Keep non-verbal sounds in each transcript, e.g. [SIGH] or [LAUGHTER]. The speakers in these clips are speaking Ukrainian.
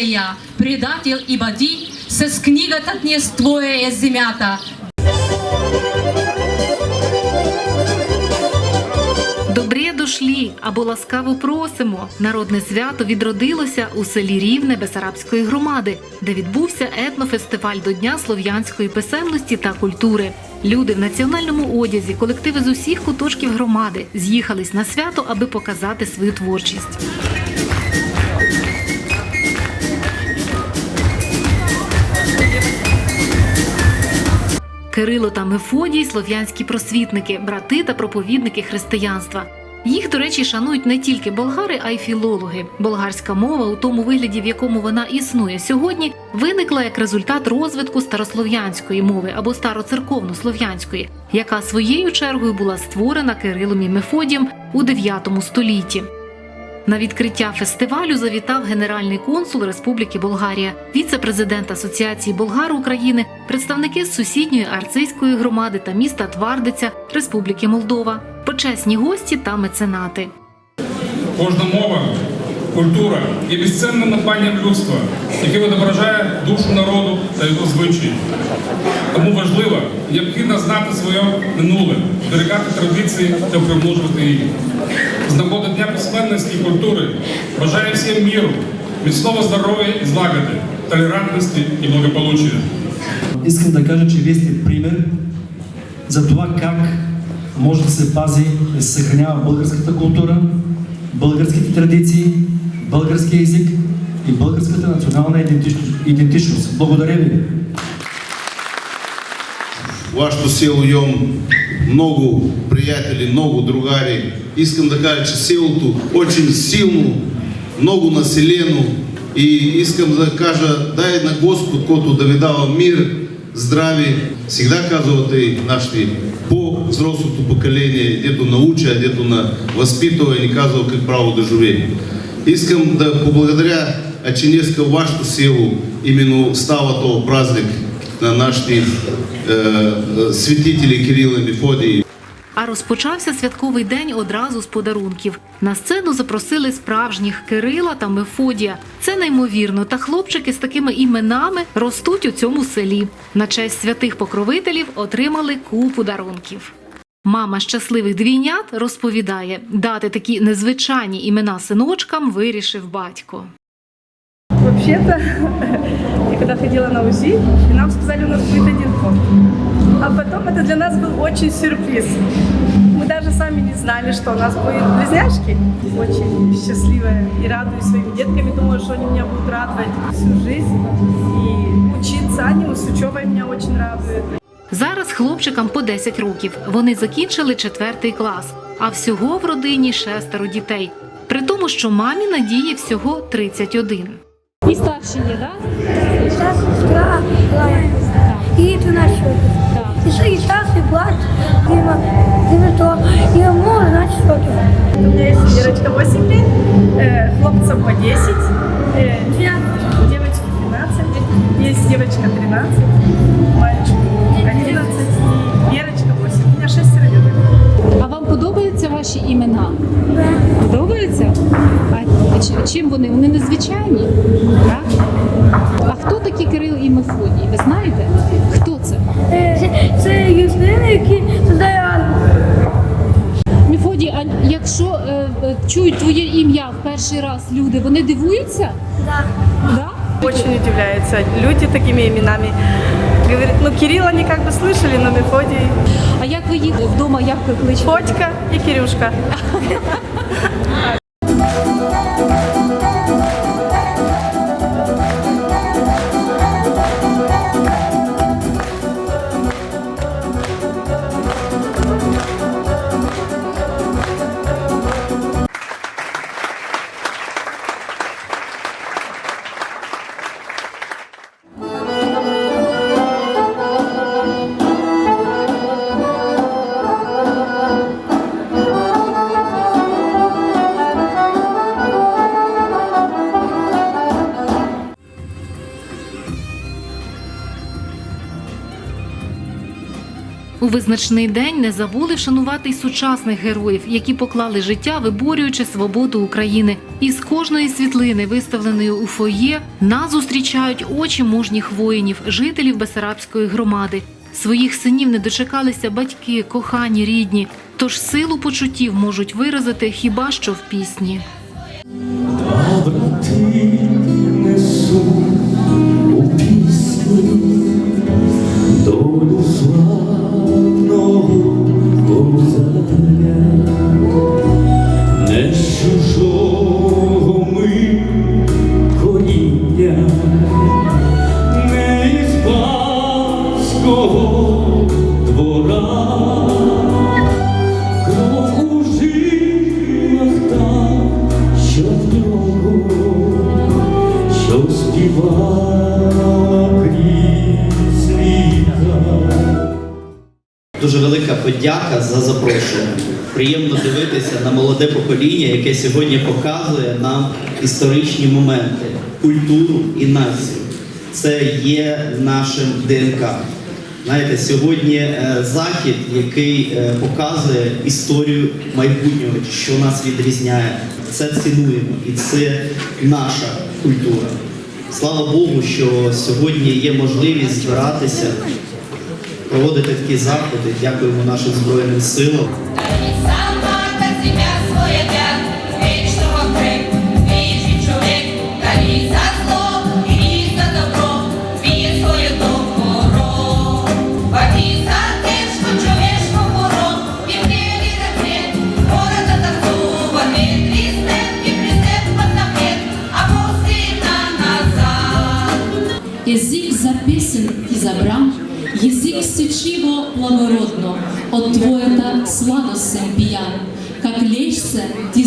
издигая, предатель и боди, се с книгата днес твоя е земята. Добре дошлі або ласкаво просимо. Народне свято відродилося у селі Рівне Бесарабської громади, де відбувся етнофестиваль до Дня слов'янської писемності та культури. Люди в національному одязі, колективи з усіх куточків громади з'їхались на свято, аби показати свою творчість. Кирило та Мефодій слов'янські просвітники, брати та проповідники християнства. Їх, до речі, шанують не тільки болгари, а й філологи. Болгарська мова, у тому вигляді, в якому вона існує сьогодні, виникла як результат розвитку старослов'янської мови або староцерковнослов'янської, яка своєю чергою була створена Кирилом і Мефодієм у 9 столітті. На відкриття фестивалю завітав генеральний консул Республіки Болгарія, віце-президент Асоціації болгар України, представники сусідньої арцизької громади та міста Твардиця Республіки Молдова, почесні гості та меценати. Кожна мова, культура є безцінним надбанням людства, яке відображає душу народу та його звичаї. Тому важливо необхідно знати своє минуле, зберігати традиції та примножувати їх. З нагоди Дня письменності і культури бажаю всім міру, міцного здоров'я і злагоди, толерантності і благополуччя. Искам да кажа, че вие сте пример за това как може да се пази и се съхранява българската култура, българските традиции, българския език и българската национална идентичност. Благодаря ви. Вашето село имам много приятели, много другари. Искам да кажа, че селото очень силно, много населено и искам да кажа, дай на Господ, който да ви дава мир, здраве. Всегда казвате и нашите по-взрослото поколение, дето науча, дето на възпитава и ни казва как право да живее. Искам да поблагодаря, че днеска вашето село именно става този празник на нашите е, е, Кирила і Мефодій. А розпочався святковий день одразу з подарунків. На сцену запросили справжніх Кирила та Мефодія. Це неймовірно. Та хлопчики з такими іменами ростуть у цьому селі. На честь святих покровителів отримали купу дарунків. Мама щасливих двійнят розповідає, дати такі незвичайні імена синочкам вирішив батько Вообще-то, [LAUGHS] я когда ходила на УЗИ, и нам сказали, у нас будет один кот. А потом это для нас был очень сюрприз. Мы даже сами не знали, что у нас будет близняшки. Очень счастливая и радуюсь своими детками. Думаю, что они меня будут радовать всю жизнь. И учиться, они с учебой меня очень радует. Зараз хлопчикам по 10 років. Вони закінчили четвертий клас, а всього в родині шестеро дітей. При тому, що мамі Надії всього 31. І старші є, так? Сейчас сестра Лая. И это наш Так. И сейчас и брат Дима, Дима то. И ему, значит, что У меня есть Верочка 8 лет, э, хлопцам по 10, э, девочке 12, есть девочка 13, чим вони? Вони незвичайні? Так? А хто такі Кирил і Мефодій? Ви знаєте? Хто це? Це людини, які туди Мефодій, а якщо е, е, чують твоє ім'я в перший раз люди, вони дивуються? Да. Да? Очень удивляются люди такими именами. Говорит, ну Кирилл они как бы слышали, но Мефодий, А як ви їх вдома як ви кличете? Фотька и Кирюшка. [LAUGHS] У визначний день не забули вшанувати й сучасних героїв, які поклали життя, виборюючи свободу України. І з кожної світлини, виставленої у фоє, нас зустрічають очі мужніх воїнів, жителів Бесарабської громади. Своїх синів не дочекалися батьки, кохані, рідні. Тож силу почуттів можуть виразити хіба що в пісні. Дуже велика подяка за запрошення. Приємно дивитися на молоде покоління, яке сьогодні показує нам історичні моменти, культуру і націю. Це є нашим ДНК. Знаєте, сьогодні е, захід, який е, показує історію майбутнього, що нас відрізняє. Це цінуємо і це наша культура. Слава Богу, що сьогодні є можливість збиратися проводити такі заходи. Дякуємо нашим Збройним силам. От твоята сладостен пьян, как лечься, ты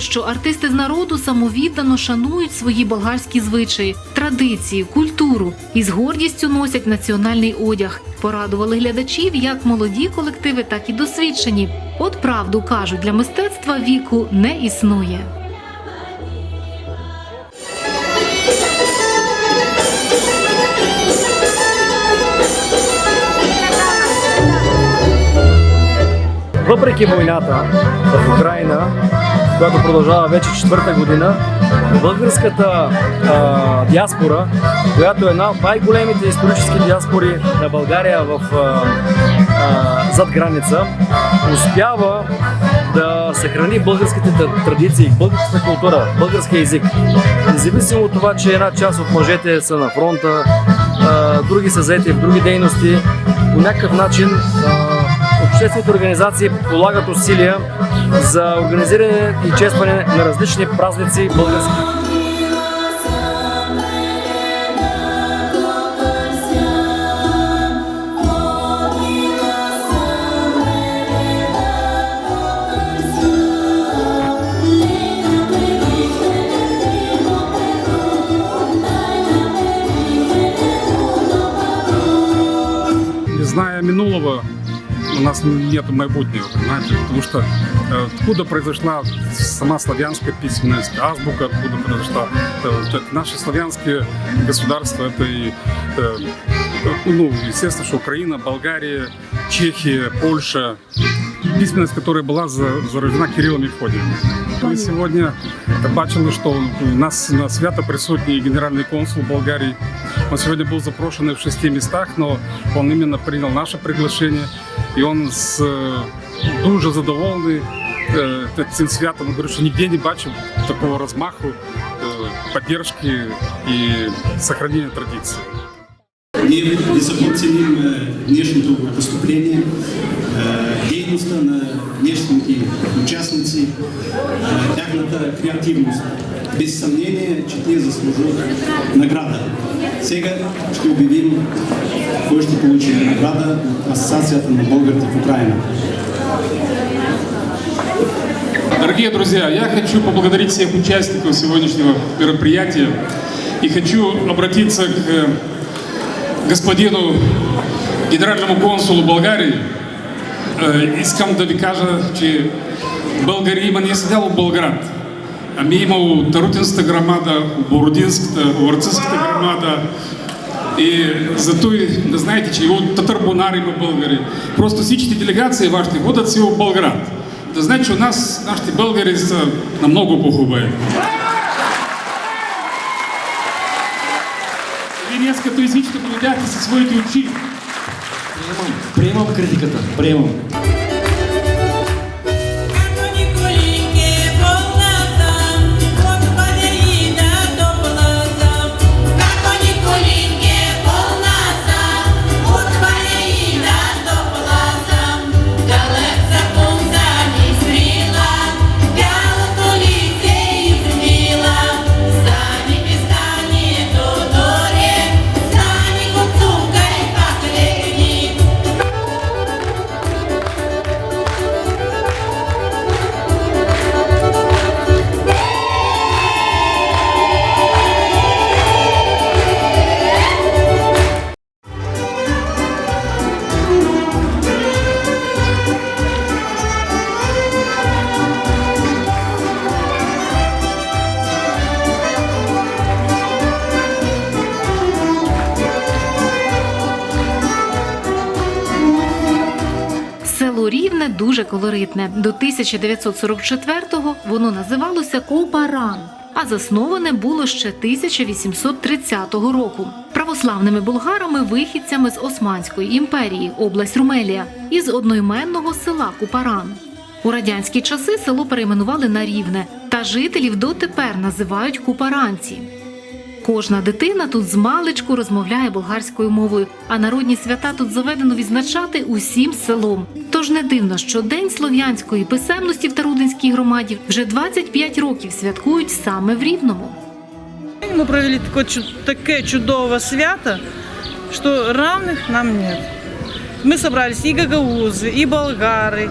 Що артисти з народу самовіддано шанують свої болгарські звичаї, традиції, культуру і з гордістю носять національний одяг. Порадували глядачів як молоді колективи, так і досвідчені. От правду кажуть, для мистецтва віку не існує. Въпреки войната в която продължава вече четвърта година, българската а, диаспора, която е една от най-големите исторически диаспори на България в, а, а, зад граница, успява да съхрани българските тр- традиции, българската култура, българския език. Независимо от това, че една част от мъжете са на фронта, а, други са заети в други дейности, по някакъв начин а, обществените организации полагат усилия за организиране и честване на различни празници български. нас нет майбутнего, понимаете? Потому что э, откуда произошла сама славянская письменность, азбука, откуда произошла. Э, вот это наши славянские государства, это и, э, ну, естественно, что Украина, Болгария, Чехия, Польша, письменность, которая была за- заражена Кириллом и Мефодием. Ми сьогодні бачили, що у нас на свято присутній генеральний консул Болгарії. Он сегодня был запрошен в шести местах, но он именно принял наше приглашение. И он с, э, дуже задоволений е, цим святом. Він говорить, що ніде не бачив такого розмаху, е, поддержки і сохранения традицій. Ние високо ценим э, днешното поступление, э, дейността на днешните участници, э, тяхната креативност. Без съмнение, че те заслужват награда. Сега ще обявим кой ще получи награда от Асоциацията на българите в Украина. Дорогие друзья, я хочу поблагодарить всех участников сегодняшнего мероприятия и хочу обратиться к э, господину генеральному консулу Болгарии. Е, Искам да ви кажа, че България има не само Болград, ами има у Тарутинската грамада, Бородинската, у Варцинската грамада, и зато и да знаете, че и от Татарбунар има българи. Просто всичките делегации вашите ходят си в Болград. Да знаете, че у нас нашите българи са на много по-хубави. Вие днес като извичите поведяхте със своите очи. Приемам критиката. Приемам. Дуже колоритне. До 1944-го воно називалося Копаран, а засноване було ще 1830 року. Православними булгарами-вихідцями з Османської імперії, область Румелія, із одноіменного села Купаран. У радянські часи село перейменували на Рівне, та жителів дотепер називають купаранці. Кожна дитина тут з маличку розмовляє болгарською мовою, а народні свята тут заведено відзначати усім селом. Тож не дивно, що День слов'янської писемності в Тарудинській громаді вже 25 років святкують саме в Рівному. Мы провели такое, чу- таке чудовое свято, что равных нам нет. Мы собрались и гагаузы, и болгары,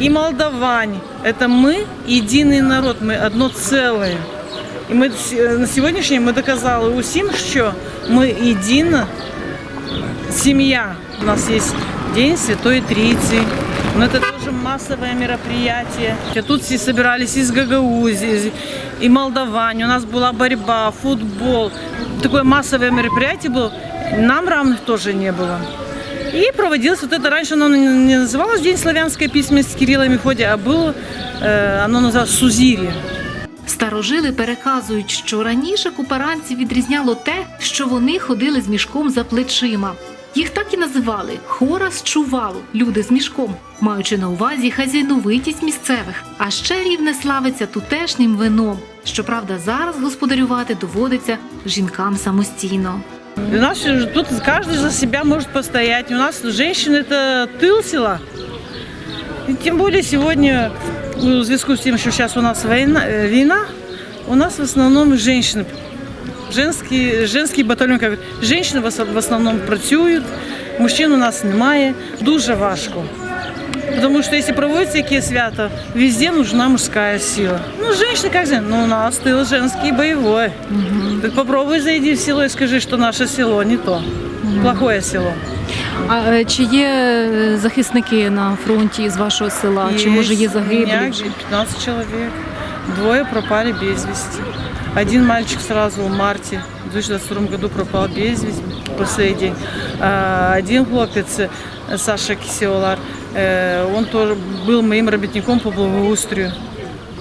и молдаване. Это мы единый народ, мы одно целое. І ми с- на сьогоднішній ми доказали усім, що ми єдина сім'я. У нас є День Святой Трицы, но это тоже массовое мероприятие. А Тут все собирались из Гагаузии, из- и молдаване. У нас была борьба, футбол. Такое массовое мероприятие было. Нам равных тоже не было. И проводилось вот это, раньше оно не называлось День славянской письменности Кирилла и Мефодия, а было, э, оно называлось Сузири. Старожили переказують, що раніше купаранці відрізняло те, що вони ходили з мішком за плечима. Їх так і називали хора з чувалу, люди з мішком, маючи на увазі хазяйновитість місцевих. А ще рівне славиться тутешнім вином. Щоправда, зараз господарювати доводиться жінкам самостійно. У нас же тут каждый за себя может постоять. У нас женщины это тыл села. И тем более сегодня, ну, в связи с тем, что сейчас у нас война, э, война, у нас в основном женщины. Женский, женский батальйон, как женщины в ос- в основном працюють, мужчин у нас немає. Дуже важко. Потому что если проводятся такие свята, везде нужна мужская сила. Ну, женщины как же, ну, у нас тыл женский боевой. Так попробуй зайди в село и скажи, что наше село не то. Плохое село. А е, чи є е, захисники на фронті з вашого села? Чи може є Есть у меня загиблі? вже? 15 человек. Двое пропали без вести. Один мальчик сразу в марте в 2022 году пропал без вести по сей день. А, Один хлопец, э, Саша Кисеолар, э, он тоже был моим работником по благоустрою.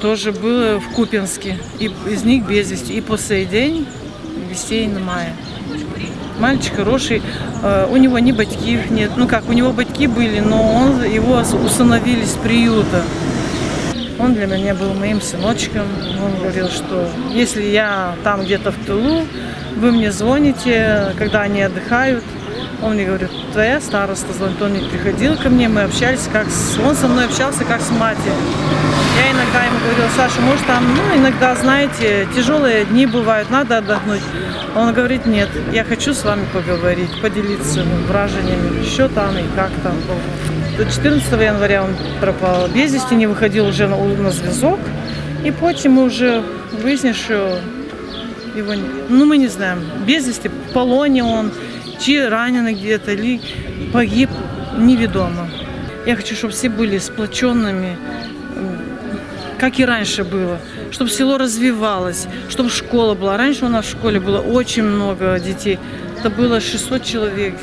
Тоже был в Купинске. И из них без вести. И по сей день вестей немає. Мальчик хороший, э, у него ни батьків нет. Ну как, у него батьки были, но он, его усыновили с приюта. Он для меня был моим сыночком. Он говорил, что если я там где-то в тылу, вы мне звоните, когда они отдыхают. Он мне говорит, твоя староста звонит. Он не приходил ко мне, мы общались как с... Он со мной общался как с матерью. Я иногда ему говорила, Саша, может там, ну, иногда, знаете, тяжелые дни бывают, надо отдохнуть. Он говорит, нет, я хочу с вами поговорить, поделиться вражениями, что там и как там. До 14 января он пропал без вести, не выходил уже на, на зв'язок. И потім ми вже вияснили, що его, ну мы не знаем, без вести, в полоне он, чи раненый где-то, или погиб, неведомо. Я хочу, чтобы все были сплоченными, как и раньше было, чтобы село развивалось, чтобы школа была. Раньше у нас в школе было очень много детей, это было 600 человек.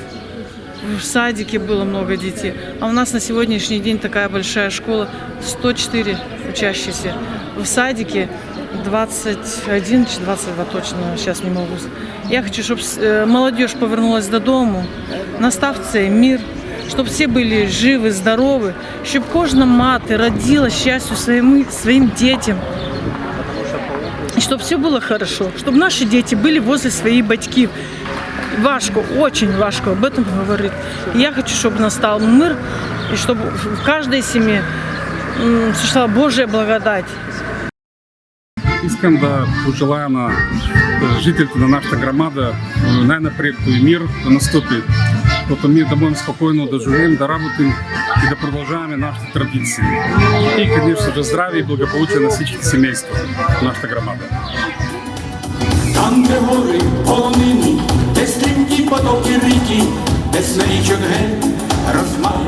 В садике было много детей. А у нас на сегодняшний день такая большая школа, 104 учащиеся. В садике 21 чи 22 точно, сейчас не могу. Я хочу, чтобы молодежь повернулась додому, настав цей мир, щоб всі були живі, здорові, щоб кожна мати раділа щастю своїм, своїм дітям. І щоб все було хорошо, щоб наші діти були возле своїх батьків. Важко, очень важко об этом говорить. И я хочу, чтобы настал мир, и чтобы в каждой семье м, существовала Божья благодать. Искам да пожелая на жителите на нашата грамада най-напред и мир да настъпи. Като ми да бъдем спокойно да живеем, да работим и да продължаваме нашите традиции. И конечно же здраве и благополучие на всички семейства в нашата грамада. Там, де гори полонини, де стрімкі потоки ріки, де смирічок ген розмах.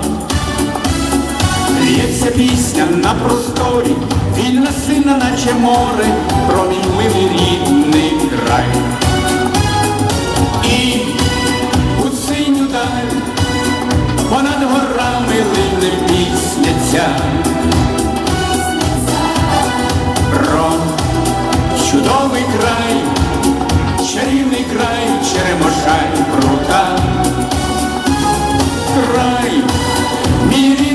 Лється пісня на просторі, вільна сильна, наче море, промінь милий рідний край. хвилини пісняться про чудовий край, чарівний край, черемошай прута, край мірі.